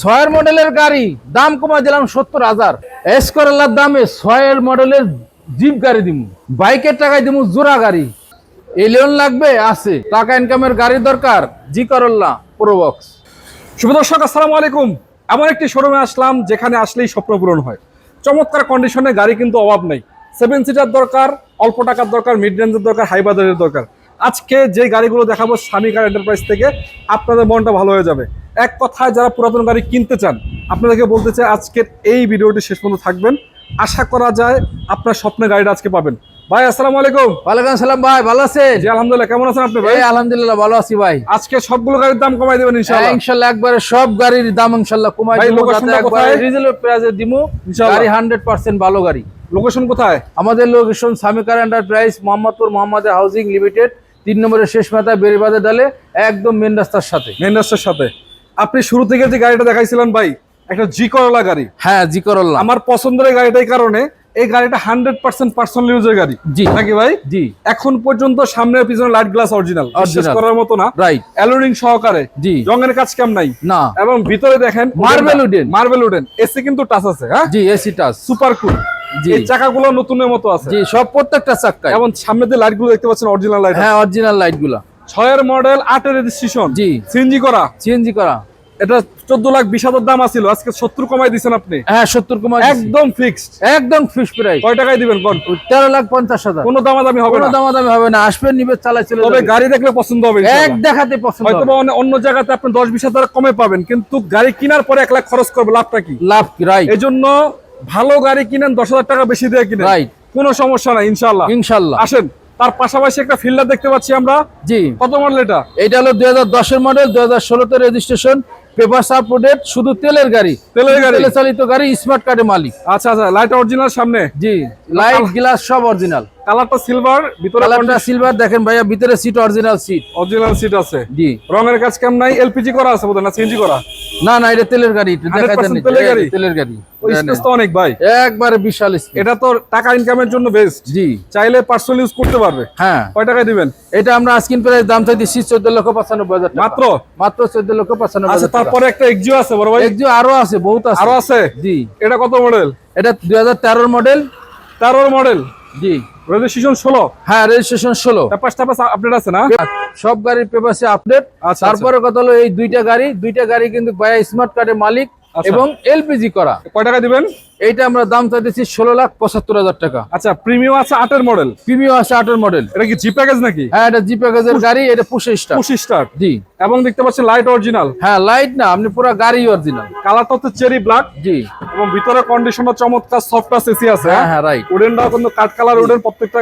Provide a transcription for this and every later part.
ছয়ের মডেলের গাড়ি, দাম কমাই দিলাম সত্তর হাজার। এস করলার দামে ছয়ের মডেলের জিপ গাড়ি দিমু, বাইকের টাকায় দিমু জোড়া গাড়ি। এলিয়ন লাগবে? আছে। টাকা ইনকামের গাড়ি দরকার? জি করল্লা প্রোবক্স শুভ দর্শক, আসসালামু আলাইকুম। এমন একটি শোরুমে আসলাম, যেখানে আসলেই স্বপ্ন পূরণ হয়। চমৎকার কন্ডিশনে গাড়ি কিন্তু অভাব নেই। সেভেন সিটার দরকার, অল্প টাকার দরকার মিড রেঞ্জের দরকার হাই বাজারের দরকার। আজকে যে গাড়িগুলো দেখাবো স্বামী কার এন্টারপ্রাইজ থেকে আপনাদের মনটা ভালো হয়ে যাবে। এক কথায় যারা পুরাতন গাড়ি কিনতে চান আপনাদেরকে বলতে চাই আজকের এই ভিডিওটি শেষ পর্যন্ত থাকবেন। আশা করা যায় আপনার স্বপ্নের গাড়িটা আজকে পাবেন। ভাই আসসালামু আলাইকুম। ওয়ালাইকুম আসসালাম ভাই ভালো আছে জি আলহামদুলিল্লাহ। কেমন আছেন আপনি ভাই? আলহামদুলিল্লাহ ভালো আছি ভাই। আজকে সবগুলো গাড়ির দাম কমাই দেবেন ইনশাআল্লাহ। ইনশাল্লাহ একবারে সব গাড়ির দাম ইনশাল্লাহ কমাই যাতে একবারে কোথায়? রিজনেবল প্রাইসে দিমু। গাড়ি হান্ড্রেড পার্সেন্ট ভালো গাড়ি। লোকেশন কোথায়? আমাদের location Samikar enterprise Mohammadpur Mohammad housing limited তিন নম্বরের শেষ মাথা বেরিবাদে ডালে একদম মেন রাস্তার সাথে। মেন রাস্তার সাথে। আপনি শুরু থেকে যে গাড়িটা দেখাইছিলেন ভাই একটা জি করলা গাড়ি। হ্যাঁ জি করল্লা আমার পছন্দের গাড়িটাই কারণে এই গাড়িটা হান্ড্রেড পার্সেন্ট পার্সোনাল ইউজের গাড়ি। জি। নাকি ভাই? জি। এখন পর্যন্ত সামনের পিছনে লাইট গ্লাস অরিজিনাল Original. করার মতো না। রাইট অ্যালোরিং সহকারে। জি। রঙের কাজ কেম নাই? না। এবং ভিতরে দেখেন marble wooden। Marble wooden AC কিন্তু টাচ আছে হ্যাঁ? জি এসি টাচ সুপার কুল। এই চাকাগুলো নতুনের মতো আছে। জি সব প্রত্যেকটা চাক্কায় এবং সামনে যে লাইট দেখতে পাচ্ছেন অরিজিনাল লাইট হ্যাঁ অরিজিনাল লাইট ছয়ের মডেল আটের রেজিস্ট্রেশন জি। সিএনজি করা। সিএনজি করা। এটা চোদ্দ লাখ বিশ হাজার দাম আছিল। আজকে সত্তর কমাই দিচ্ছেন আপনি। হ্যাঁ সত্তর কুমার একদম ফিক্সড একদম ফিক্স প্রাইস কয় টাকায় দিবেন কোন? তেরো লাখ পঞ্চাশ হাজার। কোনো দামাদামি হবে না। দামাদামি হবে না। আসবেন নিবে চালাই চলে তবে গাড়ি দেখলে পছন্দ হবে এক দেখাতে পছন্দ হয়তো অন্য- জায়গাতে আপনি দশ বিশ হাজার কমে পাবেন কিন্তু গাড়ি কেনার পরে এক লাখ খরচ করবে। লাভটা কি? লাভ কি রাইট এই জন্য ভালো গাড়ি কিনেন দশ হাজার টাকা বেশি দিয়ে কিনেন। কোন কোনো সমস্যা নাই ইনশাল্লাহ ইনশাল্লাহ আসেন তার পাশাপাশি একটা ফিল্ডার দেখতে পাচ্ছি আমরা। জি। কত মডেল এটা? এটা হলো দুই হাজার দশের মডেল দুই হাজার ষোলোতে রেজিস্ট্রেশন পেপার সাপোর্টেড শুধু তেলের গাড়ি। তেলের গাড়ি? তেলে চালিত গাড়ি স্মার্ট কার্ডের মালিক। আচ্ছা আচ্ছা লাইট অরিজিনাল সামনে? জি লাইট গ্লাস সব অরিজিনাল কালারটা সিলভার ভিতরে কালারটা সিলভার দেখেন ভাইয়া ভিতরে seat original seat original seat আছে। জি। রঙের কাজ কেমন নাই? এলপিজি করা আছে বোধহয় না? সিএনজি করা? না না এটা তেলের গাড়ি এটা দেখা 100% তেলের গাড়ি? তেলের গাড়ি। ওই স্পেস তো অনেক ভাই। একবারে বিশাল স্পেস এটা তো টাকা ইনকামের জন্য বেস্ট জি। চাইলে পার্সোনাল ইউজ করতে পারবে। হ্যাঁ। কয় টাকায় দিবেন? এটা আমরা আজকিন প্রাইস দাম চাই দিচ্ছি চোদ্দ লক্ষ পঁচানব্বই হাজার মাত্র? মাত্র চোদ্দ লক্ষ পঁচানব্বই আচ্ছা হাজার টাকা। তারপরে একটা এক্সিও আছে বড় ভাই? একজন আরও আছে বহুত আছে। আরও আছে? জি। এটা কত মডেল এটা দুই হাজার তেরোর মডেল তেরোর মডেল জি। রেজিস্ট্রেশন ষোলো? হ্যাঁ রেজিস্ট্রেশন ষোলো। পেপারস টাপাস আপডেট আছে না? সব গাড়ির পেপারসে আপডেট তারপরে কথা হলো এই দুইটা গাড়ি। দুইটা গাড়ি কিন্তু ভাইয়া স্মার্ট কার্ডের মালিক। এবং এলপিজি করা। কয় টাকা দিবেন? এইটা আমরা দাম চাইতেছি ষোলো লাখ পঁচাত্তর হাজার টাকা। আচ্ছা প্রিমিয়াম আছে আটের মডেল প্রিমিয়াম আছে আটের মডেল এটা কি জি প্যাকেজ নাকি? হ্যাঁ এটা জি প্যাকেজের গাড়ি এটা পুষে স্টার পঁচিশ স্টার জি। এবং দেখতে পাচ্ছেন লাইট অরিজিনাল হ্যাঁ লাইট না আপনি পুরো গাড়ি অরিজিনাল কালারটা হচ্ছে চেরি ব্ল্যাক জি। এবং ভিতরে কন্ডিশনার চমৎকার সফট এসি আছে হ্যাঁ হ্যাঁ? রাইট উডেনটাও কিন্তু কাঠ কালার উডেন প্রত্যেকটা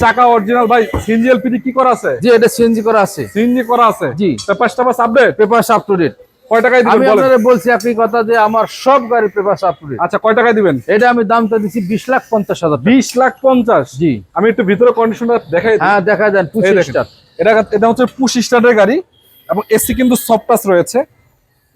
চাকা অরিজিনাল ভাই সিএনজি এলপিজি কি করা আছে? জি এটা সিএনজি করা আছে। সিএনজি করা আছে। জি। টাপাস টাপাস update paper up to date কয় টাকায় দিবেন আমি বলেন? আপনাদের বলছি আপনি কথা যে আমার সব গাড়ির পেপার আপ আচ্ছা কয় টাকায় দিবেন? এটা আমি দামটা দিছি বিশ লাখ পঞ্চাশ হাজার টাকা। বিশ লাখ পঞ্চাশ? জি। আমি একটু ভিতরে কন্ডিশনটা দেখাই হ্যাঁ দেখা যান পুশ স্টার্ট। এটা এটা হচ্ছে পুশ স্টার্টের গাড়ি এবং এসি কিন্তু সফট টাচ রয়েছে।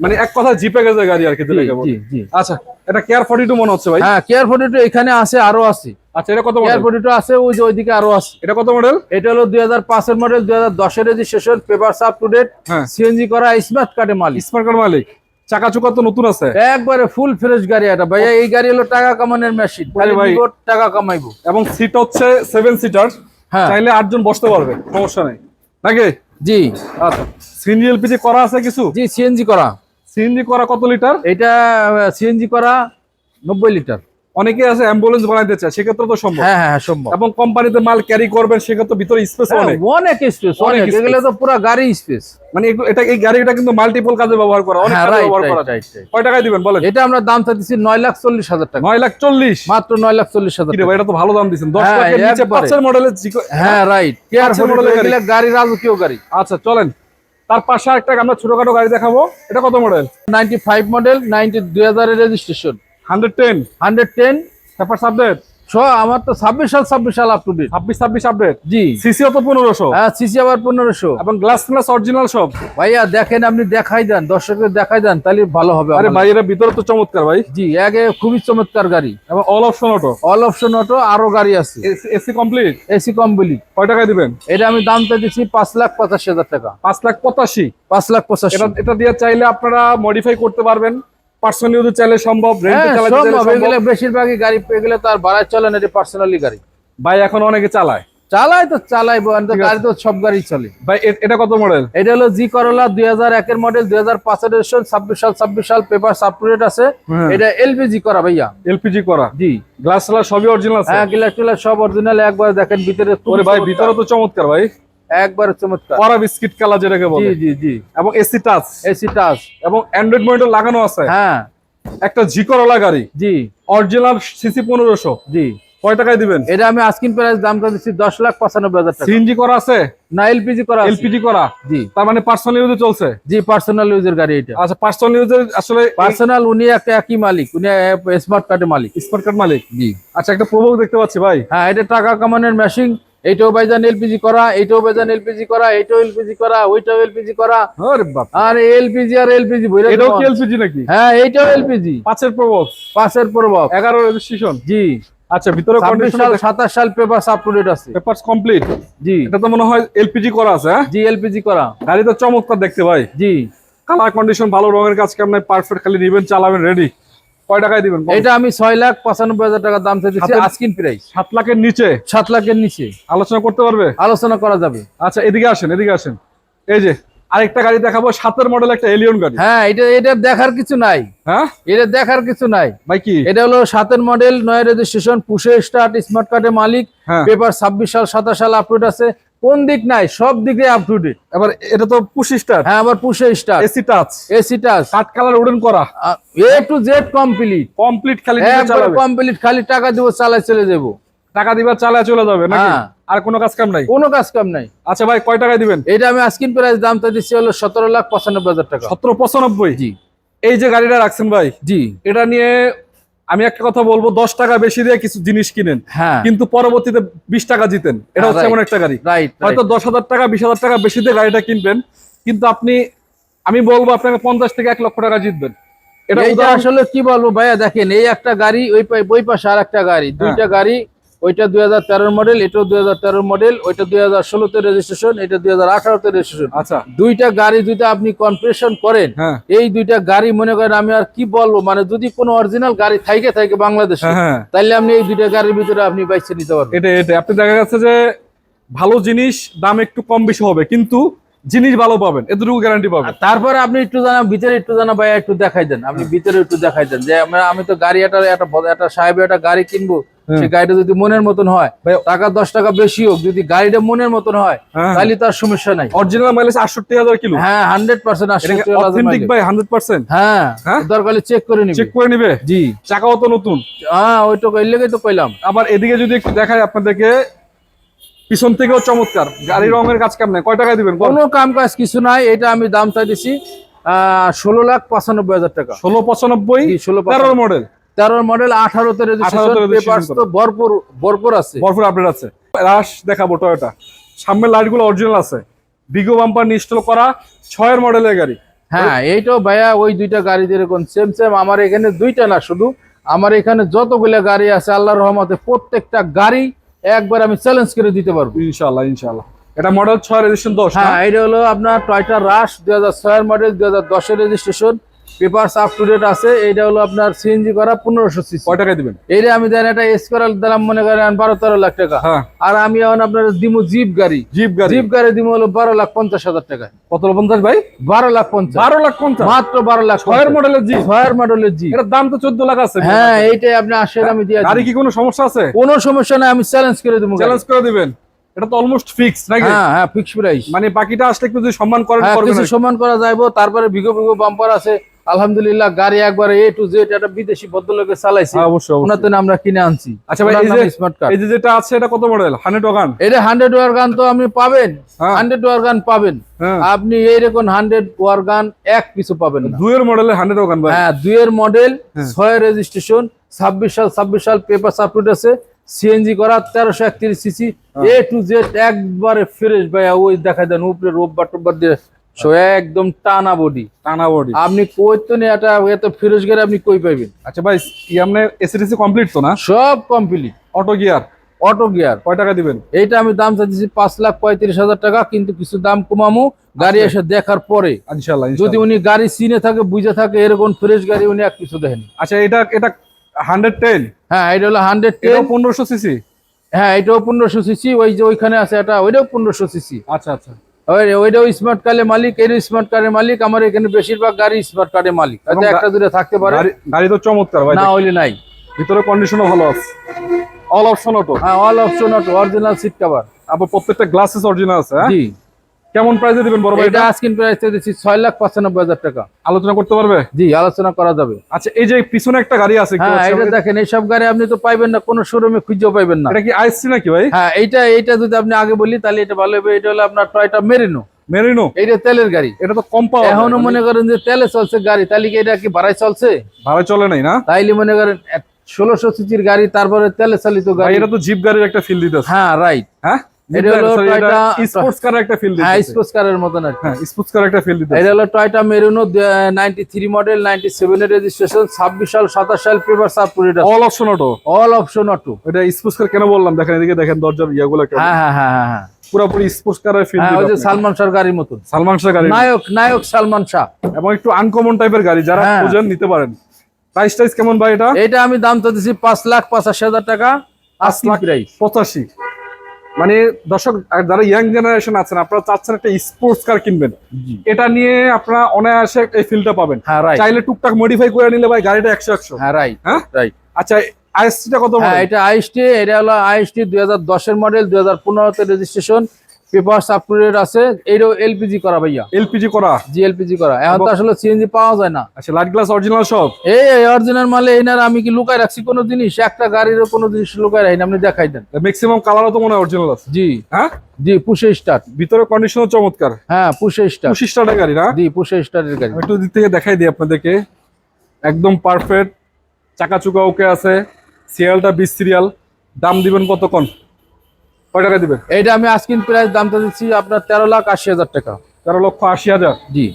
মানে এক কথা জি প্যাকেজের গাড়ি আর কি যেটাকে বলে। জি আচ্ছা এটা কেয়ার ফর্টি টু মনে হচ্ছে ভাই? হ্যাঁ কেয়ার ফোর্টি এখানে আছে আরও আছে। আচ্ছা এটা কত মডেল কেয়ার মডেল ফোর্টি আছে ওই যে ওইদিকে আরও আছে। এটা কত মডেল এটা হলো দুই হাজার পাঁচের মডেল দুই হাজার দশের registration paper up to date হ্যাঁ। সিএনজি করা স্মার্ট কার্ডের মালিক। স্মার্ট কার্ড মালিক। চাকা চুকা তো নতুন আছে। একবারে ফুল ফ্রেশ গাড়ি এটা। ভাইয়া এই গাড়ি হলো টাকা কামানোর মেশিন ভাই। টাকা কামাইবো। এবং সিট হচ্ছে সেভেন সিটার হ্যাঁ। চাইলে আটজন বসতে পারবে সমস্যা নাই। নাকি? জি। আচ্ছা। সিএনজি এলপিজি করা আছে কিছু? জি সিএনজি করা। সিএনজি করা কত লিটার? এটা সিএনজি করা নব্বই লিটার। অনেকে আছে অ্যাম্বুলেন্স বানাইতে চায় সেক্ষেত্রে তো সম্ভব। হ্যাঁ হ্যাঁ সম্ভব। এবং কোম্পানিতে মাল ক্যারি করবেন সেক্ষেত্রে ভিতরে স্পেস হ্যাঁ, অনেক। অনেক স্পেস অনেক এগুলো তো পুরো গাড়ি স্পেস মানে এটা এই গাড়িটা কিন্তু মাল্টিপল কাজে ব্যবহার করা অনেক হ্যাঁ কাজে ব্যবহার করা। যায় কয় টাকায় দিবেন বলেন? এটা আমরা দাম চাইছি নয় লাখ চল্লিশ হাজার টাকা। নয় লাখ চল্লিশ? মাত্র নয় লাখ চল্লিশ হাজার কি রে টাকা। এটা তো ভালো দাম দিচ্ছেন দশ হ্যাঁ, লাখের নিচে। পাঁচের মডেলের হ্যাঁ রাইট কেয়ার গাড়ি। গাড়ি রাজকীয় গাড়ি। আচ্ছা চলেন। তার পাশে একটা আমরা ছোটখাটো গাড়ি দেখাবো। এটা কত model ninety five model ninety দুই হাজারের registration hundred ten hundred ten subject আমার তো ছাব্বিশ সাল ছাব্বিশ সাল আপ টু ডেট ছাব্বিশ ছাব্বিশ আপডেট জি। সিসিও তো পনেরোশো। হ্যাঁ সিসি আবার পনেরোশো। এবং গ্লাস গ্লাস অরিজিনাল সব। ভাইয়া দেখেন আপনি দেখাই দেন দর্শকের দেখাই দেন তাহলে ভালো হবে আরে। ভাই এর ভিতরে তো চমৎকার ভাই। জি আগে খুবই চমৎকার গাড়ি। এবং all option auto all option auto আরও গাড়ি আছে। এসি কমপ্লিট এসি কম্বলি কয় টাকায় দিবেন? এটা আমি দামটা দিচ্ছি পাঁচ লাখ পঁচাশি হাজার টাকা। পাঁচ লাখ পঁচাশি। পাঁচ লাখ পঁচাশি। এটা দিয়ে চাইলে আপনারা মডিফাই করতে পারবেন। পার্সোনাল ইউজ চাইলে সম্ভব রেন্টে হ্যাঁ চালাতে সম্ভব। এগুলো বেশিরভাগই গাড়ি এগুলো তো আর ভাড়ায় চলে না এটা পার্সোনালি গাড়ি। ভাই এখন অনেকে চালায়। চালাই তো চালাই আছে। গাড়ি তো সব গাড়ি চলে। ভাই এটা কত মডেল এটা হলো জি করোলা দুই হাজার একের মডেল দুই হাজার পাঁচের এডিশন ছাব্বিশ সাল ছাব্বিশ সাল পেপার সাপটুরেট আছে। হ্যাঁ। এটা এলপিজি করা ভাইয়া। এলপিজি করা? জি। গ্লাস সবই অরিজিনাল হ্যাঁ গিলাস সব অরিজিনাল একবার দেখেন ভিতরে ভাই ভিতরে তো চমৎকার ভাই। একবারে চমৎকার। কড়া বিস্কিট কালার যেটাকে বলে। জি জি। এবং এসি টাচ। AC touch. এবং অ্যান্ড্রয়েড মনিটর লাগানো আছে। হ্যাঁ। একটা জি করলা গাড়ি। জি। অরিজিনাল সিসি পনেরোশো। জি। কয় টাকায় দিবেন? এটা আমি আস্কিন প্রাইস দাম করে দিচ্ছি দশ লাখ পঁচানব্বই হাজার টাকা। সিএনজি করা আছে? না এলপিজি করা আছে। এলপিজি করা? জি। তার মানে পার্সোনাল ইউজে চলছে? জি পার্সোনাল ইউজের গাড়ি এটা। আচ্ছা পার্সোনাল ইউজে আসলে পার্সোনাল উনি একটা একই মালিক। উনি স্মার্ট কার্ডের মালিক। স্মার্ট কার্ড মালিক? জি। আচ্ছা একটা প্রবক দেখতে পাচ্ছি ভাই। হ্যাঁ এটা টাকা কামানোর মেশিন এইটাও বাইজান এলপিজি করা এইটাও বাইজান এলপিজি করা এইটাও এলপিজি করা ওইটাও এলপিজি করা। আরে বাপ আর এলপিজি আর এলপিজি এটাও কি এলপিজি নাকি? হ্যাঁ এইটাও এলপিজি। পাঁচের প্রবক পাশের প্রভাব। এগারো রেজিস্ট্রেশন জি। আচ্ছা ভিতরে ছাব্বিশ কন্ডিশন সাল সাতাশ সাল পেপার আপ টু ডেট আছে। পেপারস কমপ্লিট জি। এটা তো মনে হয় এলপিজি করা আছে হ্যাঁ? জি এলপিজি করা। গাড়ি তো চমৎকার দেখতে ভাই। জি। কালার কন্ডিশন ভালো রঙের কাজ কেমন পারফেক্ট খালি নিবেন চালাবেন রেডি কয় টাকায় দিবেন? এটা আমি ছয় লাখ পঁচানব্বই হাজার টাকা দাম চাইছি আস্কিন প্রাইস সাত লাখের নিচে? সাত লাখের নিচে। আলোচনা করতে পারবে? আলোচনা করা যাবে। আচ্ছা এদিকে আসেন এদিকে আসেন। এই যে আরেকটা গাড়ি দেখাবো সাতের মডেল একটা এলিয়ন গাড়ি। হ্যাঁ এটা এটা দেখার কিছু নাই। হ্যাঁ? এটা দেখার কিছু নাই। ভাই কি? এটা হলো সাতের মডেল নয় রেজিস্ট্রেশন পুষে স্টার্ট স্মার্ট কার্ডের মালিক। হ্যাঁ। পেপার ছাব্বিশ সাল সাতাশ সাল আপডেট আছে। কোন দিক নাই সব দিকে আপ টু ডেট এবার এটা তো পুশি স্টার হ্যাঁ আবার push start AC touch AC touch কাঠ কালার উডেন করা। A to Z complete complete খালি একবার চালাবে। কমপ্লিট খালি টাকা দিব চালাই চলে যাব। টাকা দিবা চালায় চলে যাবে নাকি? হ্যাঁ। আর কোনো কাজ কাম নাই? কোনো কাজ কাম নাই। আচ্ছা ভাই কয় টাকায় দিবেন? এটা আমি আস্কিন প্রাইস দামটা দিচ্ছি হলো সতেরো লাখ পঁচানব্বই হাজার টাকা। সতেরো পঁচানব্বই? জি। এই যে গাড়িটা রাখছেন ভাই? জি। এটা নিয়ে আমি একটা কথা বলব দশ টাকা বেশি দিয়ে কিছু জিনিস কিনেন হ্যাঁ। কিন্তু পরবর্তীতে বিশ টাকা জিতেন। এটা হ্যাঁ, হচ্ছে এমন একটা গাড়ি। রাইট হয়তো দশ হাজার টাকা বিশ হাজার টাকা বেশি দিয়ে গাড়িটা কিনবেন কিন্তু আপনি আমি বলব আপনাকে পঞ্চাশ থেকে এক লক্ষ টাকা জিতবেন। এটা আসলে কি বলব ভাইয়া দেখেন এই একটা গাড়ি ওই ওই পাশে আর একটা গাড়ি হ্যাঁ। দুইটা গাড়ি ওইটা দুই হাজার তেরোর মডেল এটাও দুই হাজার তেরোর মডেল ওইটা দুই হাজার ষোলোতে রেজিস্ট্রেশন এটা দুই হাজার আঠারোতে রেজিস্ট্রেশন আচ্ছা। দুইটা গাড়ি যদি আপনি কনফ্রেশন করেন হ্যাঁ। এই দুইটা গাড়ি মনে করেন আমি আর কি বলব মানে যদি কোনো অরিজিনাল গাড়ি থাকে থাকে বাংলাদেশে হ্যাঁ হ্যাঁ। তাহলে আপনি এই দুইটা গাড়ির ভিতরে আপনি বাইছে নিতে পারবেন। এটা এটা আপনি দেখা যাচ্ছে যে ভালো জিনিস দাম একটু কম বেশি হবে কিন্তু জিনিস ভালো পাবেন এতটুকু গ্যারান্টি পাবেন। তারপরে আপনি একটু জানা ভিতরে একটু জানা ভাইয়া একটু দেখাই দেন। আপনি ভিতরে একটু দেখাই দেন। যে আমি তো গাড়ি একটা একটা সাহেবের একটা গাড়ি কিনবো হ্যাঁ। সেই গাড়িটা যদি মনের মতন হয় ভাই- টাকা দশ টাকা বেশি হোক যদি গাড়িটা মনের মতন হয় হ্যাঁ। তাহলে তার সমস্যা নাই। অরিজিনাল মাইলেজ আটষট্টি হাজার কিলো। হ্যাঁ hundred percent authentic by hundred percent হ্যাঁ হ্যাঁ? দরকার চেক করে নিবি। চেক করে নিবে? জি। চাকাও তো নতুন। হ্যাঁ ওইটা এর লেগেই তো কইলাম। আবার এদিকে যদি একটু দেখাই আপনাদেরকে পিছন থেকেও চমৎকার। গাড়ির রঙের কাজ কাম নাই কয় টাকায় দিবেন? কোনো কাম কাজ কিছু নাই এটা আমি দাম চাই দিছি আহ ষোলো লাখ পঁচানব্বই হাজার টাকা। ষোলো পঁচানব্বই ষোলো তেরোর মডেল তেরোর মডেল আঠারোতে রেজিস্ট্রেশন 18 তে ভরপুর ভরপুর আছে। ভরপুর আপডেট আছে। রাশ দেখাবো টয়োটা সামনের লাইটগুলো অরিজিনাল আছে। বিগো বাম্পার ইনস্টল করা ছয়ের মডেলের গাড়ি। হ্যাঁ এইটাও ভাইয়া ওই দুইটা গাড়ি যেরকম সেম সেম আমার এখানে দুইটা না শুধু আমার এখানে যতগুলো গাড়ি আছে আল্লাহর রহমতে প্রত্যেকটা গাড়ি একবার আমি চ্যালেঞ্জ করে দিতে পারব। ইনশাল্লাহ ইনশাল্লাহ এটা মডেল ছয় রেজিস্ট্রেশন দশ? হ্যাঁ এটা হলো আপনার টয়টা রাশ দুই হাজার ছয়ের মডেল দুই হাজার দশের registration papers up to date আছে এইটা হলো আপনার সিএনজি করা পনেরোশো সিসি কয় টাকায় দিবেন? এইটা আমি দেন এটা এস করার দিলাম মনে করেন বারো তেরো লাখ টাকা। হ্যাঁ। আর আমি এখন আপনার দিমু জিপ গাড়ি। জিপ গাড়ি। জিপ গাড়ি দিমু হলো বারো লাখ পঞ্চাশ হাজার টাকা। কত পঞ্চাশ ভাই? বারো লাখ পঞ্চাশ। বারো লাখ পঞ্চাশ। মাত্র বারো লাখ ছয়ের মডেলের জিপ ছয়ের মডেলের জিপ এটার দাম তো চোদ্দ লাখ আছে। হ্যাঁ এইটাই আপনি আসেন আমি দিয়ে গাড়ি কি কোনো সমস্যা আছে? কোনো সমস্যা নাই আমি চ্যালেঞ্জ করে দেবো চ্যালেঞ্জ করে দিবেন। এটা তো অলমোস্ট ফিক্স নাকি? হ্যাঁ হ্যাঁ ফিক্স প্রাইস মানে বাকিটা আসলে একটু যদি সম্মান করেন হ্যাঁ কিছু। সমান করা যাইবো তারপরে ভিগো ভিগো বাম্পার আছে। আলহামদুলিল্লাহ গাড়ি একবার এ টু জেড একটা বিদেশি ভদ্রলোকে চালাইছি। হ্যাঁ, অবশ্যই। ওনার জন্য আমরা কিনে আনছি। আচ্ছা ভাই, এই যে- স্মার্ট কার্ড এই যে যেটা আছে এটা কত মডেল হান্ড্রেড ওয়াগান এটা হান্ড্রেড ওয়ার গান তো আপনি পাবেন। হ্যাঁ। হান্ড্রেড ওয়ার গান পাবেন। হ্যাঁ। আপনি এইরকম হান্ড্রেড ওয়ার গান এক পিছু পাবেন না। দুয়ের মডেলের হান্ড্রেড ওয়াগান ভাই? হ্যাঁ দুইয়ের মডেল হ্যাঁ। ছয় রেজিস্ট্রেশন ছাব্বিশ সাল ছাব্বিশ সাল পেপার সাপোর্ট আছে। সিএনজি করা তেরোশো একত্রিশ সিসি। এ টু জেড একবারে ফ্রেশ ভাইয়া ওই দেখা দেন উপরে রোববার টোববার দিয়ে সো একদম টানা বডি টানা বডি আপনি কই তো নেই এটা এত ফ্রেশ গাড়ি আপনি কই পাইবেন? আচ্ছা ভাই আপনি এসিডিসি কমপ্লিট তো না? সব complete auto gear auto gear কয় টাকা দিবেন? এইটা আমি দাম চাইছি পাঁচ লাখ পঁয়ত্রিশ হাজার টাকা কিন্তু কিছু দাম কমামু গাড়ি এসে দেখার পরে। ইনশাল্লাহ যদি উনি গাড়ি চিনে থাকে বুঝে থাকে এরকম ফ্রেশ গাড়ি উনি এক কিছু দেখেন। আচ্ছা এটা এটা হান্ড্রেড টেন? হ্যাঁ এটা হলো হান্ড্রেড পনেরোশো সিসি? হ্যাঁ এটাও পনেরোশো সিসি ওই যে ওইখানে আছে এটা ওইটাও পনেরোশো সিসি। আচ্ছা আচ্ছা। ওইটাও স্মার্ট কার্ডের মালিক এর স্মার্ট কার্ডের মালিক আমার এখানে বেশিরভাগ গাড়ি স্মার্ট কার্ডের মালিক। হয়তো একটা দূরে থাকতে পারে। গাড়ি গাড়ি তো চমৎকার ভাই না হইলে নাই। ভিতরে কন্ডিশনও ভালো আছে। অল অপশন অটো হ্যাঁ all option auto original seat cover আবার প্রত্যেকটা গ্লাসেস অরিজিনাল আছে হ্যাঁ? কেমন প্রাইসে দিবেন বড় ভাই এটা এটা? আজকিন প্রাইস দিচ্ছি ছয় লাখ পঁচানব্বই হাজার টাকা। আলোচনা করতে পারবে? জি আলোচনা করা যাবে। আচ্ছা এই যে পিছনে একটা গাড়ি আছে হ্যাঁ এটা দেখেন এইসব গাড়ি আপনি তো পাইবেন না কোনো শোরুমে খুঁজেও পাইবেন না। এটা কি আইসি নাকি ভাই? হ্যাঁ এইটা এইটা যদি আপনি আগে বলি তাহলে এটা ভালো হবে। এটা হলো আপনার টয়টা মেরিনো। মেরিনো? এইটা তেলের গাড়ি। এটা তো কম পাওয়া এখনও মনে করেন যে তেলে চলছে গাড়ি তাহলে কি এটা কি ভাড়ায় চলছে? ভাড়া চলে নাই না? তাইলে মনে করেন ষোলোশো সিসির গাড়ি তারপরে তেলে চালিত গাড়ি। এটা তো জিপ গাড়ির একটা ফিল দিতেছে। হ্যাঁ রাইট হ্যাঁ? এটা হলো স্পোর্টস কারের একটা ফিল হ্যাঁ স্পোর্টস কারের মতন আর হ্যাঁ স্পোর্টস কারের একটা ফিল দিতেছে। এটা হলো Toyota Marino ninety three model এর রেজিস্ট্রেশন ছাব্বিশ সাল সাতাশ সাল paper সাবপুরিট all option auto all option auto এটা স্পোর্টস কার কেন বললাম? দেখেন এদিকে দেখেন ইয়াগুলো কেমন। হ্যাঁ হ্যাঁ হ্যাঁ হ্যাঁ হ্যাঁ। পুরোপুরি স্পোর্টস কারের ফিল হ্যাঁ ওই যে সালমান গাড়ির মতন। সালমান শাহ গাড়ি নায়ক নায়ক সালমান শাহ। এবং একটু আনকমন টাইপের গাড়ি যারা। খুঁজেন নিতে পারেন। প্রাইস টাইস কেমন ভাই এটা? এটা আমি দাম তো দিচ্ছি পাঁচ লাখ পঁচাশি হাজার টাকা পাঁচ লাখ প্রাইস পঁচাশি। মানে দর্শক যারা ইয়াং জেনারেশন আছেন আপনারা চাচ্ছেন একটা স্পোর্টস কার কিনবেন। এটা নিয়ে আপনারা অনায়াসে এই ফিলটা পাবেন। হ্যাঁ রাইট চাইলে টুকটাক মডিফাই করে নিলে ভাই গাড়িটা একশো একশো। হ্যাঁ রাইট হ্যাঁ? রাইট আচ্ছা আইএসটিটা কত হ্যাঁ এটা আইএসটি এটা হলো আইএসটি দুই হাজার দশের মডেল দুই হাজার পনেরোতে রেজিস্ট্রেশন পেপার আপটুডেট আছে এইটাও এলপিজি করা ভাইয়া। এলপিজি করা? জি এলপিজি করা। এখন তো আসলে সিএনজি পাওয়া যায় না। আচ্ছা লাইট গ্লাস অরিজিনাল সব? এই অরিজিনাল মালে এনার আমি কি লুকায় রাখছি কোনো জিনিস? একটা গাড়িরও কোনো জিনিস লুকায় রাখি আপনি দেখাই দেন। ম্যাক্সিমাম কালারও তো মনে হয় অরিজিনাল আছে। জি। হ্যাঁ? জি পুষে স্টার্ট ভিতরে কন্ডিশনও চমৎকার। হ্যাঁ পুষে স্টার্ট পঁচিশ টাকা গাড়ি না? জি পুষে স্টার্টের গাড়ি। একটু দিক থেকে দেখাই দিই আপনাদেরকে। একদম পারফেক্ট চাকা চুকা ওকে আছে সিরিয়ালটা বিশ সিরিয়াল দাম দিবেন কতক্ষণ? কয় টাকা দিবেন এইটা আমি প্রাইস দামটা দিচ্ছি আপনার তেরো লাখ আশি হাজার টাকা। তেরো লক্ষ আশি হাজার? জি।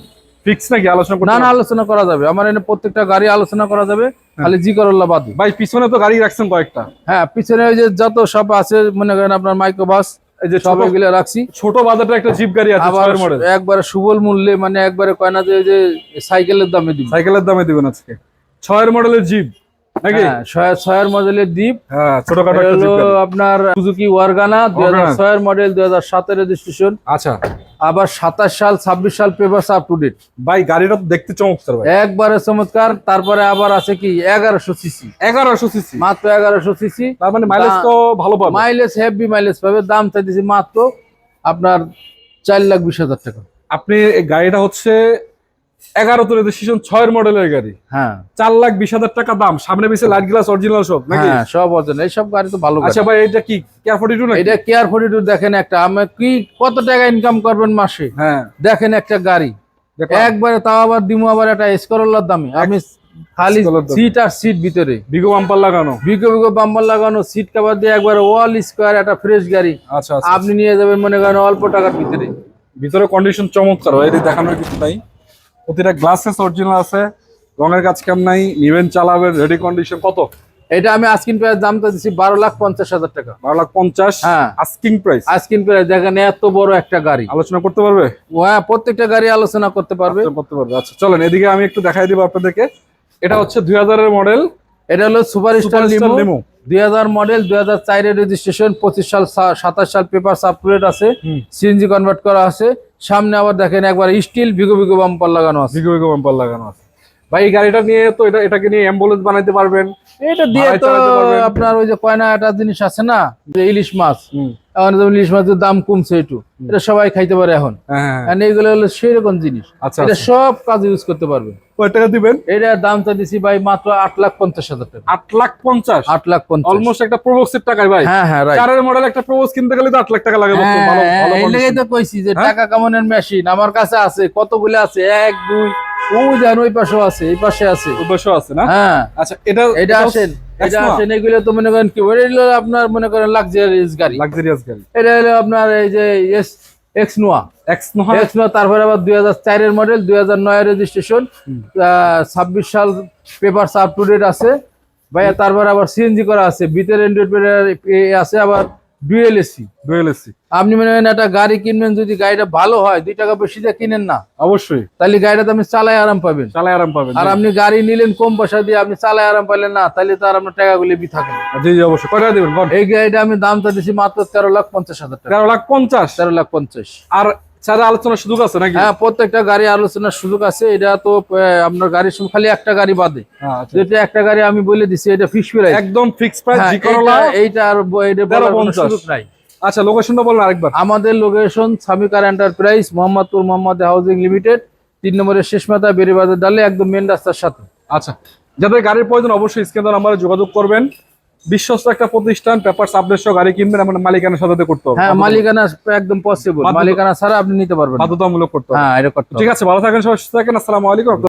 ফিক্স নাকি? আলোচনা না না আলোচনা করা যাবে। আমার এনে প্রত্যেকটা গাড়ি আলোচনা করা যাবে। খালি জি করল্লা বাদ। ভাই পিছনে তো গাড়ি রাখছেন কয়েকটা। হ্যাঁ পিছনে ওই যে যত সব আছে মনে করেন আপনার মাইক্রোবাস এই যে সব ছোট এগুলো রাখছি। ছোট বাজারটা একটা জিপ গাড়ি আছে ছয়ের মডেল একবারে সুবল মূল্যে মানে একবারে কয় না যে সাইকেলের দামে দিব। সাইকেলের দামে দিবেন আজকে। ছয়ের মডেলের জিপ। হ্যাঁ ছয়ের মডেলের দ্বীপ হ্যাঁ ছোটখাটো। আপনার সুজুকি ওয়ারগানা দুই হাজার ছয়ের মডেল দুই হাজার সাতের রেজিস্ট্রেশন আচ্ছা। আবার সাতাশ সাল ছাব্বিশ সাল পেপার আপ টু ডেট ভাই গাড়িটা তো দেখতে চমৎকার একবারে চমৎকার তারপরে আবার আছে কি এগারোশো সিসি এগারোশো সিসি মাত্র এগারোশো সিসি তার মানে মাইলেজ তো ভালো পাবে। মাইলেজ হেভি মাইলেজ পাবে দাম চাইতেছি মাত্র আপনার চার লাখ বিশ হাজার টাকা। আপনি গাড়িটা হচ্ছে এগারোতে রেজিস্ট্রেশন ছয়ের মডেলের গাড়ি। হ্যাঁ। চার লাখ বিশ হাজার টাকা দাম সামনে পিছিয়ে লাইট গ্লাস অরিজিনাল সব নাকি? হ্যাঁ সব অর্জন এইসব গাড়ি তো ভালো। আচ্ছা ভাই এটা কি কেয়ার ফোর্টি টু এটা কেয়ার ফোর্টি টু দেখেন একটা আমি কি কত টাকা ইনকাম করবেন মাসে? হ্যাঁ। দেখেন একটা গাড়ি। একবারে তাও আবার দিমু আবার একটা স্করলার দামে। আমি খালি সিট আর সিট ভিতরে। বিগো বাম্পার লাগানো। বিগো বিগো বাম্বার লাগানো সিট কাভার দিয়ে একবার ওয়াল স্কোয়ার একটা ফ্রেশ গাড়ি। আচ্ছা আচ্ছা। আপনি নিয়ে যাবেন মনে করেন অল্প টাকার ভিতরে। ভিতরে কন্ডিশন চমৎকার ভাই এদিকে দেখানোর কিছু নাই। প্রতিটা গ্লাসেস অরিজিনাল আছে রঙের কাজ কাম নাই নিবেন চালাবেন রেডি কন্ডিশন কত? এটা আমি আজকিন প্রাইস দামটা দিচ্ছি বারো লাখ পঞ্চাশ হাজার টাকা। বারো লাখ পঞ্চাশ হ্যাঁ। আস্কিং প্রাইস আজকিন প্রাইস দেখেন এত বড় একটা গাড়ি। আলোচনা করতে পারবে? হ্যাঁ প্রত্যেকটা গাড়ি আলোচনা করতে পারবে। করতে পারবে। আচ্ছা চলেন এদিকে আমি একটু দেখাই দিব আপনাদেরকে। এটা হচ্ছে দুই হাজারের মডেল এটা হলো সুপার স্টার লিমো। দুই হাজার মডেল দুই হাজার চারের রেজিস্ট্রেশন পঁচিশ সাল সাতাশ সাল পেপার সাপরেট আছে। সিএনজি কনভার্ট করা আছে। সামনে আবার দেখেন একবার স্টিল ভিগো ভিগো বাম্পার লাগানো আছে। ভিগো ভিগো বাম্পার লাগানো আছে। ভাই এই গাড়িটা নিয়ে তো এটা এটাকে নিয়ে অ্যাম্বুলেন্স বানাইতে পারবেন। এটা দিয়ে তো আপনার ওই যে কয়না একটা জিনিস আছে না যে ইলিশ মাছ। এখন ইলিশ মাছের দাম কমছে একটু। এটা সবাই খাইতে পারে এখন। হ্যাঁ হ্যাঁ, হ্যাঁ। হলো সেই রকম জিনিস। আচ্ছা এটা আচ্ছা। সব কাজে ইউজ করতে পারবে। কয় টাকা দিবেন? এটার দামটা দিছি ভাই মাত্র আট লাখ পঞ্চাশ হাজার টাকা। আট লাখ পঞ্চাশ? আট লাখ পঞ্চাশ। অলমোস্ট একটা প্রোবক্সের টাকায় ভাই। হ্যাঁ হ্যাঁ রাইট চারের মডেল একটা প্রোবক্স কিনতে গেলে তো আট লাখ টাকা লাগে দোস্ত। ভালো ভালো এই লেগেই তো কইছি যে? টাকা কামানোর মেশিন আমার কাছে আছে কতগুলো আছে? এক দুই ওই দেন ওই পাশেও আছে এই পাশে আছে। উদ্দেশ্য আছে না? হ্যাঁ। আচ্ছা এটা এটা আসেন এটা আসেন এগুলো তো মনে করেন কি হলো আপনার মনে করেন লাক্সারিয়াস গাড়ি। লাক্সারিয়াস গাড়ি। এটা হলো আপনার এই যে এস এক্স নোয়া এক্স নয় এক্স নোয়া তারপরে আবার দুই হাজার চারের মডেল দুই হাজার নয় রেজিস্ট্রেশন ছাব্বিশ সাল পেপার আপ টু ডেট আছে। ভাইয়া তারপর আবার সিএনজি করা আছে ভিতরে অ্যান্ড্রয়েড আছে আবার ডুয়েল এসি ডুয়েল এসি আপনি মনে করেন একটা গাড়ি কিনবেন যদি গাড়িটা ভালো হয় দুই টাকা বেশি দিয়ে কিনেন না? অবশ্যই। তাহলে গাড়িটা আপনি চালায় আরাম পাবেন। চালায় আরাম পাবেন আর আপনি গাড়ি নিলেন কম পয়সা দিয়ে আপনি চালায় আরাম পাইলেন না তাহলে তো আর আপনার টাকাগুলি বি থাকে। জি জি অবশ্যই। কয়টা দেবেন? এই গাড়িটা আমি দামটা দিছি মাত্র তেরো লাখ পঞ্চাশ হাজার টাকা। তেরো লাখ পঞ্চাশ। তেরো লাখ পঞ্চাশ। আর চাঁদা আলোচনার সুযোগ আছে নাকি? হ্যাঁ প্রত্যেকটা গাড়ি আলোচনার সুযোগ আছে। এটা তো আপনার গাড়ির সঙ্গে খালি একটা গাড়ি বাদে। হ্যাঁ, আচ্ছা। যেটা একটা গাড়ি আমি বলে দিছি এটা ফিক্স প্রাইস একদম ফিক্স প্রাইস হ্যাঁ, করলা এইটা- আর এটা বলার সুযোগ নাই। আচ্ছা লোকেশনটা বলুন আরেকবার। আমাদের location Samikar enterprise Mohammadpur Mohammad housing limited তিন নম্বরের শেষ মাথা বেরিবাজার ডালে একদম মেন রাস্তার সাথে। আচ্ছা যাদের গাড়ির প্রয়োজন অবশ্যই স্ক্রিন নাম্বারে যোগাযোগ করবেন। বিশ্বস্ত একটা প্রতিষ্ঠান পেপার আপডেট সহ গাড়ি কিনবেন আমার মালিকানা সাথে করতে হবে। হ্যাঁ মালিকানা একদম পসিবল মালিকানা ছাড়া আপনি নিতে পারবেন বাধ্যতামূলক করতে হবে। হ্যাঁ এটা করতে ঠিক আছে ভালো থাকেন সবাই সুস্থ থাকেন আসসালামু আলাইকুম।